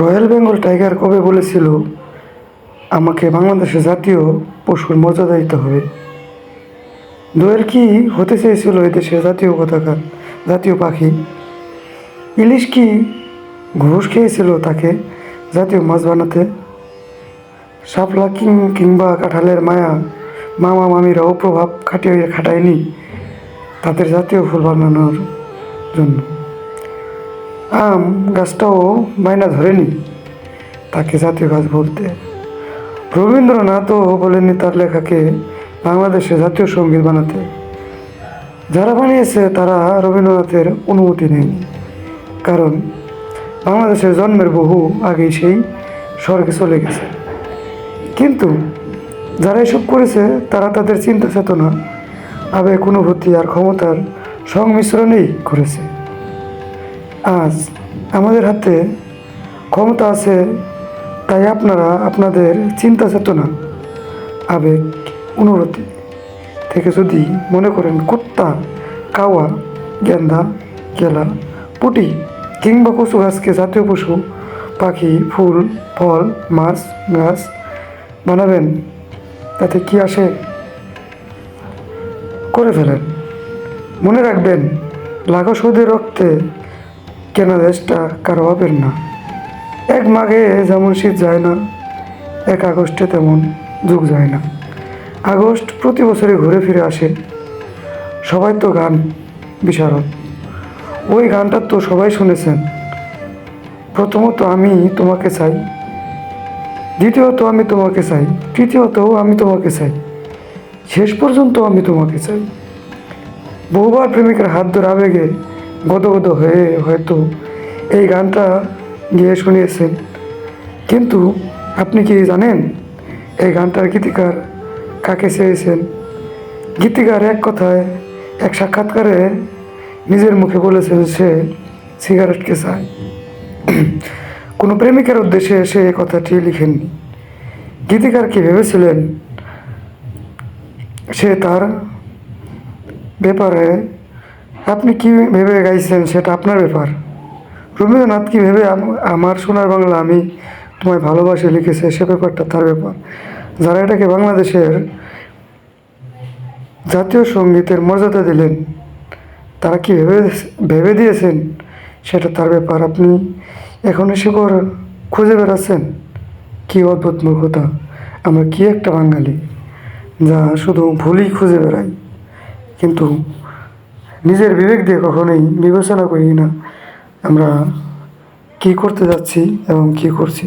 Royal Bengal tiger কবে বলেছিল, আমাকে বাংলাদেশের জাতীয় পশুর মর্যাদা দিতে হবে দোয়েল কি হতে চেয়েছিল এই দেশের জাতীয় পতাকা, জাতীয় পাখি? ইলিশ কি ঘুষ খেয়েছিল তাকে জাতীয় মাছ বানাতে? শাপলা কিং কিংবা কাঁঠালের মায়া মামা মামিরা প্রভাব খাটিয়ে খাটায়নি তাদের জাতীয় ফুল বানানোর জন্য। আম গাছটাও মাইনা ধরেনি। তাকে জাতীয় গাছ বলতে। রবীন্দ্রনাথও বলেনি তার লেখাকে বাংলাদেশে জাতীয় সংগীত বানাতে। যারা বানিয়েছে তারা রবীন্দ্রনাথের অনুমতি নেয়নি। কারণ বাংলাদেশের জন্মের বহু আগেই সেই স্বর্গে চলে গেছে। কিন্তু যারা এসব করেছে তারা তাদের চিন্তা চেতনা আবেগ অনুভূতি আর ক্ষমতার সংমিশ্রণেই করেছে। আজ আমাদের হাতে ক্ষমতা আছে, তাই আপনারা আপনাদের চিন্তা চেতনা, আবেগ, অনুভূতি থেকে যদি মনে করেন কুত্তা, কাওয়া, গেন্দা, গেলা, পুটি কিংবা পশু গাছকে জাতীয় পশু, পাখি, ফুল, ফল, মাছ, গাছ বানাবেন, তাতে কি আসে? করে ফেলেন। মনে রাখবেন লাখো সৌদের রক্তে কেনা দেশটা কারও বাপের না? এক মাঘে যেমন শীত যায় না, এক আগস্টে তেমন যুগ যায় না। আগস্ট প্রতি বছরে ঘুরে ফিরে আসে। সবাই তো গান বিশারদ। ওই গানটা তো সবাই শুনেছেন। প্রথমত আমি তোমাকে চাই। দ্বিতীয়ত আমি তোমাকে চাই। তৃতীয়ত আমি তোমাকে চাই। শেষ পর্যন্ত আমি তোমাকে চাই। বহুবার প্রেমিকের হাত ধরে আবেগে গদগদ হয়ে হয়তো এই গানটা গিয়ে শুনিয়েছেন। কিন্তু আপনি কি জানেন, এই গানটার গীতিকার কাকে চেয়েছেন? গীতিকার এক কথায়, এক সাক্ষাৎকারে নিজের মুখে বলেছেন সে সিগারেটকে চায় কোনো প্রেমিকের উদ্দেশ্যে সে এ কথাটি লিখেননি গীতিকার কি ভেবেছিলেন? সে তার ব্যাপারে আপনি কি ভেবে গাইছেন? সেটা আপনার ব্যাপার। রবীন্দ্রনাথ কি ভেবে আমার সোনার বাংলা আমি তোমায় ভালোবাসে লিখেছে? সে ব্যাপারটা তার ব্যাপার। যারা এটাকে বাংলাদেশের জাতীয় সঙ্গীতের মর্যাদা দিলেন, তারা কি ভেবে ভেবে দিয়েছেন? সেটা তার ব্যাপার। আপনি এখন এসে কর খুঁজে বেড়াচ্ছেন? কি অদ্ভুত মূর্খতা। আমরা কি একটা বাঙালি, যা শুধু ভুলই খুঁজে বেড়াই? কিন্তু নিজের বিবেক দিয়ে কখনোই বিবেচনা করি না। আমরা কি করতে যাচ্ছি এবং কি করছি?